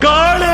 காளே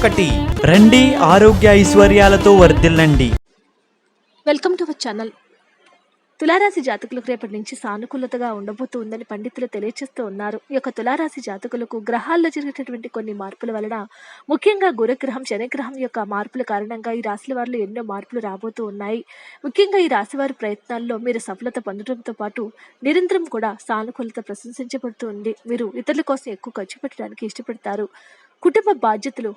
ఒకటి. రండి ఆరోగ్య ఐశ్వర్యాలతో వర్ధిల్లండి. Welcome to our channel. తులారాశి జాతకులకు రేపటి నుంచి సానుకూలతగా ఉండబోతూ ఉందని పండితులు తెలియజేస్తూ ఉన్నారు. ఈ యొక్క తులారాశి జాతకులకు గ్రహాల్లో జరిగేటటువంటి కొన్ని మార్పుల వలన ముఖ్యంగా గురుగ్రహం శనిగ్రహం యొక్క మార్పుల కారణంగా ఈ రాశుల వారిలో ఎన్నో మార్పులు రాబోతూ ఉన్నాయి. ముఖ్యంగా ఈ రాశి వారి ప్రయత్నాల్లో మీరు సఫలత పొందడంతో పాటు నిరంతరం కూడా సానుకూలత ప్రశంసించబడుతూ ఉంది. మీరు ఇతరుల కోసం ఎక్కువ ఖర్చు పెట్టడానికి ఇష్టపడతారు. కుటుంబ బాధ్యతలు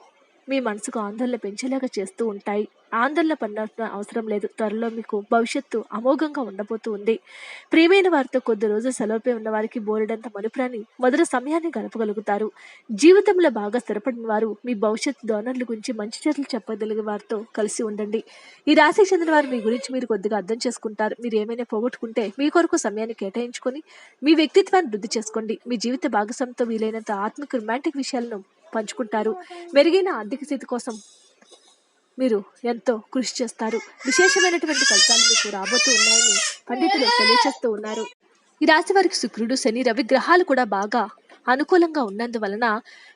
మీ మనసుకు ఆందోళన పెంచేలాగా చేస్తూ ఉంటాయి. ఆందోళన పడాల్సిన అవసరం లేదు. త్వరలో మీకు భవిష్యత్తు అమోఘంగా ఉండబోతూ ఉంది. ప్రియమైన వారితో కొద్ది రోజులు సెలవుపై ఉన్న వారికి బోరెడంత మనుపురాని మొదటి సమయాన్ని గడపగలుగుతారు. జీవితంలో బాగా స్థిరపడిన వారు మీ భవిష్యత్తు ధోరణుల గురించి మంచి చర్యలు చెప్పగలిగే వారితో కలిసి ఉండండి. ఈ రాశికి చెందిన వారు మీ గురించి మీరు కొద్దిగా అర్థం చేసుకుంటారు. మీరు ఏమైనా పోగొట్టుకుంటే మీ కొరకు సమయాన్ని కేటాయించుకొని మీ వ్యక్తిత్వాన్ని వృద్ధి చేసుకోండి. మీ జీవిత భాగస్వామితో వీలైనంత ఆత్మిక రొమాంటిక్ విషయాలను పంచుకుంటారు. మెరుగైన ఆర్థిక స్థితి కోసం మీరు ఎంతో కృషి చేస్తారు. విశేషమైనటువంటి ఫలితాలు మీకు రాబోతూ ఉన్నాయని పండితులు తెలియజేస్తూ ఉన్నారు. ఈ రాశి వారికి శుక్రుడు శని రవి గ్రహాలు కూడా బాగా అనుకూలంగా ఉన్నందువలన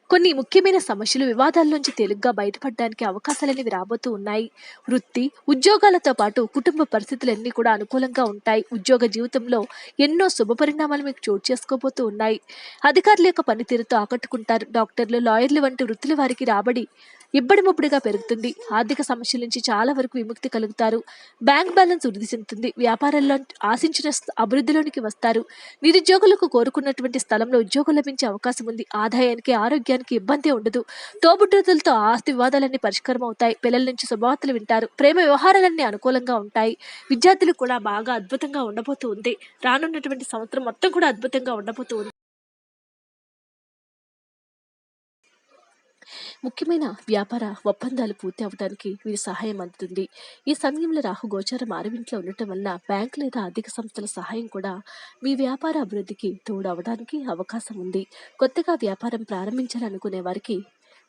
కొన్ని ముఖ్యమైన సమస్యలు వివాదాల నుంచి తేలిగ్గా బయటపడడానికి అవకాశాలనేవి రాబోతూ ఉన్నాయి. వృత్తి ఉద్యోగాలతో పాటు కుటుంబ పరిస్థితులన్నీ కూడా అనుకూలంగా ఉంటాయి. ఉద్యోగ జీవితంలో ఎన్నో శుభ పరిణామాలు మీకు చోటు చేసుకోబోతూ ఉన్నాయి. అధికారుల యొక్క పనితీరుతో ఆకట్టుకుంటారు. డాక్టర్లు లాయర్లు వంటి వృత్తుల వారికి రాబడి ఇబ్బడి ముబ్బడిగా పెరుగుతుంది. ఆర్థిక సమస్యల నుంచి చాలా వరకు విముక్తి కలుగుతారు. బ్యాంక్ బ్యాలెన్స్ వృద్ధి చెందుతుంది. వ్యాపారాల్లో ఆశించిన అభివృద్ధిలోనికి వస్తారు. నిరుద్యోగులకు కోరుకున్నటువంటి స్థలంలో ఉద్యోగం లభించే అవకాశం ఉంది. ఆదాయానికి ఆరోగ్యానికి ఇబ్బంది ఉండదు. తోబుట్టుతులతో ఆస్తి వివాదాలన్నీ పరిష్కారం అవుతాయి. పిల్లల నుంచి శుభవార్తలు వింటారు. ప్రేమ వ్యవహారాలన్నీ అనుకూలంగా ఉంటాయి. విద్యార్థులు కూడా బాగా అద్భుతంగా ఉండబోతూ ఉంది. రానున్నటువంటి సంవత్సరం మొత్తం కూడా అద్భుతంగా ఉండబోతూ ఉంది. ముఖ్యమైన వ్యాపార ఒప్పందాలు పూర్తి అవడానికి వీరి సహాయం అందుతుంది. ఈ సమయంలో రాహు గోచారం ఆరవింట్లో ఉండటం వల్ల బ్యాంక్ లేదా ఆర్థిక సంస్థల సహాయం కూడా మీ వ్యాపార అభివృద్ధికి తోడవడానికి అవకాశం ఉంది. కొత్తగా వ్యాపారం ప్రారంభించాలనుకునే వారికి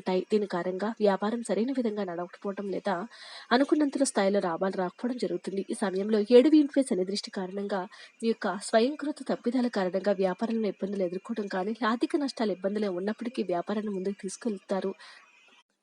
ఉంటాయి. దీని కారణంగా వ్యాపారం సరైన విధంగా నడవకపోవడం లేదా అనుకున్నంత స్థాయిలో లాభాలు రాకపోవడం జరుగుతుంది. ఈ సమయంలో ఏడు వీంపై అనే దృష్టి కారణంగా మీ యొక్క స్వయంకృత తప్పిదాల కారణంగా వ్యాపారంలో ఇబ్బందులు ఎదుర్కోవడం కానీ ఆర్థిక నష్టాలు ఇబ్బందులు ఉన్నప్పటికీ వ్యాపారాన్ని ముందుకు తీసుకెళ్తారు.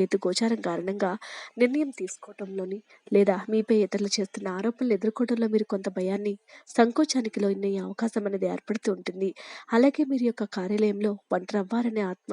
కేతు గోచారం కారణంగా నిర్ణయం తీసుకోవటంలోని లేదా మీపై ఇతరులు చేస్తున్న ఆరోపణలు ఎదుర్కోవడంలో మీరు కొంత భయాన్ని సంకోచానికి లోనయ్యే అవకాశం అనేది ఏర్పడుతూ ఉంటుంది. అలాగే మీరు యొక్క కార్యాలయంలో ఒంటరవ్వారనే ఆత్మ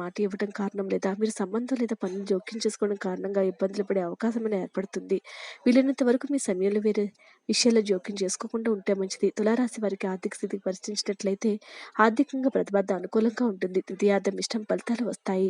మాట ఇవ్వడం కారణం లేదా మీరు సంబంధం లేదా పనులు జోక్యం చేసుకోవడం కారణంగా ఇబ్బందులు పడే అవకాశం అనేది ఏర్పడుతుంది. వీలైనంత వరకు మీ సమయంలో వేరే విషయాల్లో జోక్యం చేసుకోకుండా ఉంటే మంచిది. తులారాశి వారికి ఆర్థిక స్థితికి పరిశీలించినట్లయితే ఆర్థికంగా ప్రతిపాద అనుకూలంగా ఉంటుంది. ద్వితీయార్థం ఇష్టం ఫలితాలు వస్తాయి.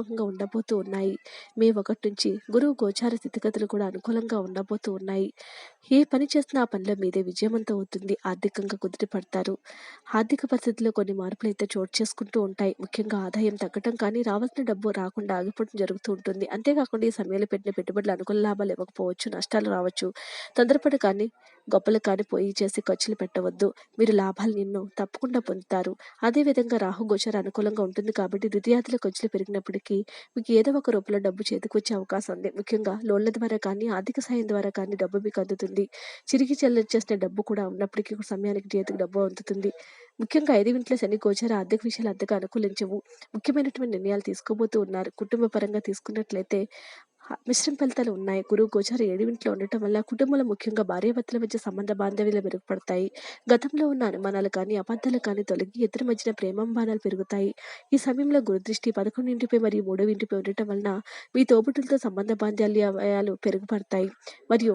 ఆలోచనాత్మకంగా ఉండబోతూ ఉన్నాయి. మే ఒకటి నుంచి గురువు గోచార స్థితిగతులు కూడా అనుకూలంగా ఉండబోతూ ఉన్నాయి. ఏ పని చేసినా ఆ పనిలో మీదే విజయవంతం అవుతుంది. ఆర్థికంగా కుదిరి పడతారు. ఆర్థిక పరిస్థితుల్లో కొన్ని మార్పులు అయితే చోటు చేసుకుంటూ ఉంటాయి. ముఖ్యంగా ఆదాయం తగ్గటం కానీ రావాల్సిన డబ్బు రాకుండా ఆగిపోవడం జరుగుతూ ఉంటుంది. అంతేకాకుండా ఈ సమయంలో పెట్టిన పెట్టుబడులు అనుకూల లాభాలు ఇవ్వకపోవచ్చు నష్టాలు రావచ్చు. తొందరపడి కానీ గొప్పలు కాని పోయి చేసి ఖర్చులు పెట్టవద్దు. మీరు లాభాలు ఎన్నో తప్పకుండా పొందుతారు. అదేవిధంగా రాహు గోచర అనుకూలంగా ఉంటుంది కాబట్టి ద్వితీయాదుల ఖర్చులు పెరిగినప్పటికీ మీకు ఏదో ఒక రూపంలో డబ్బు చేతికి వచ్చే అవకాశం ఉంది. ముఖ్యంగా లోన్ల ద్వారా కానీ ఆర్థిక సాయం ద్వారా కానీ డబ్బు మీకు అందుతుంది. చిరిగి చెల్లించేసిన డబ్బు కూడా ఉన్నప్పటికీ సమయానికి చేతికి డబ్బు అందుతుంది. ముఖ్యంగా ఐదు ఇంట్లో శని గోచర ఆర్థిక విషయాలు అంతగా అనుకూలించవు. ముఖ్యమైనటువంటి నిర్ణయాలు తీసుకోబోతూ ఉన్నారు. కుటుంబ పరంగా తీసుకున్నట్లయితే మిశ్రమ ఫలితాలు ఉన్నాయి. గురువు గోచార ఏడు ఇంట్లో ఉండటం వల్ల కుటుంబంలో ముఖ్యంగా భార్యాభర్తల మధ్య సంబంధ బాంధవ్యాలు మెరుగుపడతాయి. గతంలో ఉన్న అనుమానాలు కానీ అబద్ధాలు కానీ తొలగి ఇద్దరి మధ్యన ప్రేమాభిమానాలు పెరుగుతాయి. ఈ సమయంలో గురుదృష్టి పదకొండింటిపై మరియు మూడవ ఇంటిపై ఉండటం వలన మీ తోబుట్టులతో సంబంధ బాంధవ్యాలు పెరుగుపడతాయి. మరియు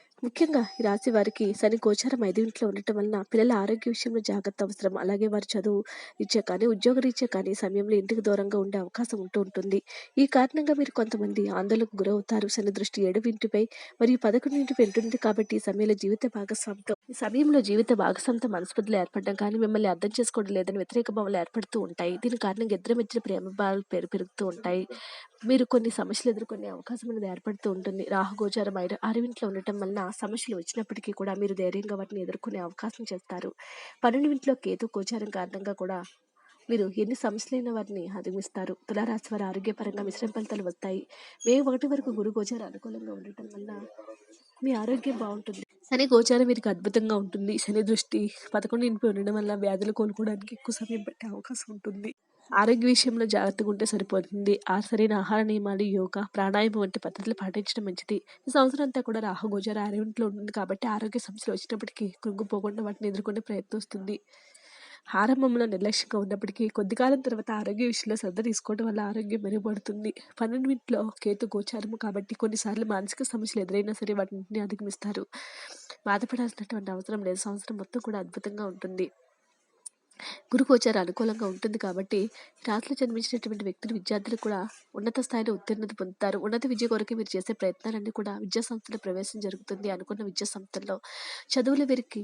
ముఖ్యంగా ఈ రాశి వారికి శని గోచారం ఐదు ఇంట్లో ఉండటం వలన పిల్లల ఆరోగ్య విషయంలో జాగ్రత్త అవసరం. అలాగే వారి చదువు ఇచ్చే కానీ ఉద్యోగ రీత్యా కానీ సమయంలో ఇంటికి దూరంగా ఉండే అవకాశం ఉంటూ ఉంటుంది. ఈ కారణంగా మీరు కొంతమంది ఆందోళనకు గురవుతారు. శని దృష్టి ఏడు ఇంటిపై మరియు పదకొండు ఇంటిపై ఉంటుంది కాబట్టి ఈ సమయంలో జీవిత భాగస్వామితో ఈ సమయంలో జీవిత భాగస్వామితో మనస్పర్ధలు ఏర్పడడం కానీ మిమ్మల్ని అర్థం చేసుకోవడం లేదని వ్యతిరేక భావాలు ఏర్పడుతూ ఉంటాయి. దీని కారణంగా ఇద్దరు మధ్య ప్రేమ భావాలు పెరు పెరుగుతూ ఉంటాయి. మీరు కొన్ని సమస్యలు ఎదుర్కొనే అవకాశం అనేది ఏర్పడుతూ ఉంటుంది. రాహుగోచారం ఐదు ఆరువింట్లో ఉండటం వలన సమస్యలు వచ్చినప్పటికీ కూడా మీరు ధైర్యంగా వాటిని ఎదుర్కొనే అవకాశం చేస్తారు. పన్నెండు కేతు గోచారం కారణంగా కూడా మీరు ఎన్ని సమస్యలైన వాటిని అధిగమిస్తారు. తులారాశి వారి ఆరోగ్యపరంగా మిశ్రమ ఫలితాలు వస్తాయి. మే ఒకటి వరకు గురు గోచారం అనుకూలంగా ఉండటం వల్ల మీ ఆరోగ్యం బాగుంటుంది. శని గోచారం వీరికి అద్భుతంగా ఉంటుంది. శని దృష్టి పదకొండు ఇంటిపై ఉండడం వల్ల వ్యాధులు కోలుకోవడానికి ఎక్కువ సమయం పట్టే అవకాశం ఉంటుంది. ఆరోగ్య విషయంలో జాగ్రత్తగా ఉంటే సరిపోతుంది. ఆ సరైన ఆహార నియమాలు యోగా ప్రాణాయామం వంటి పద్ధతులు పాటించడం మంచిది. ఈ సంవత్సరం అంతా కూడా రాహు గోచార ఆరోగ్యంలో ఉంటుంది కాబట్టి ఆరోగ్య సమస్యలు వచ్చినప్పటికీ కృంగిపోకుండా వాటిని ఎదుర్కొనే ప్రయత్నిస్తుంది ఆరంభంలో నిర్లక్ష్యంగా ఉన్నప్పటికీ కొద్ది కాలం తర్వాత ఆరోగ్య విషయంలో శ్రద్ధ తీసుకోవడం వల్ల ఆరోగ్యం మెరుగుపడుతుంది. పన్నెండింటిలో కేతు గోచారము కాబట్టి కొన్నిసార్లు మానసిక సమస్యలు ఎదురైనా సరే వాటిని అధిగమిస్తారు. బాధపడాల్సినటువంటి అవసరం లేదు. సంవత్సరం మొత్తం కూడా అద్భుతంగా ఉంటుంది. గురు అనుకూలంగా ఉంటుంది కాబట్టి రాత్రిలో జన్మించినటువంటి వ్యక్తులు విద్యార్థులు కూడా ఉన్నత స్థాయిలో ఉత్తీర్ణత పొందుతారు. ఉన్నత విద్య కొరకు మీరు చేసే ప్రయత్నాలన్నీ కూడా విద్యా సంస్థలో ప్రవేశం జరుగుతుంది అనుకున్న విద్యా సంస్థల్లో. చదువుల వీరికి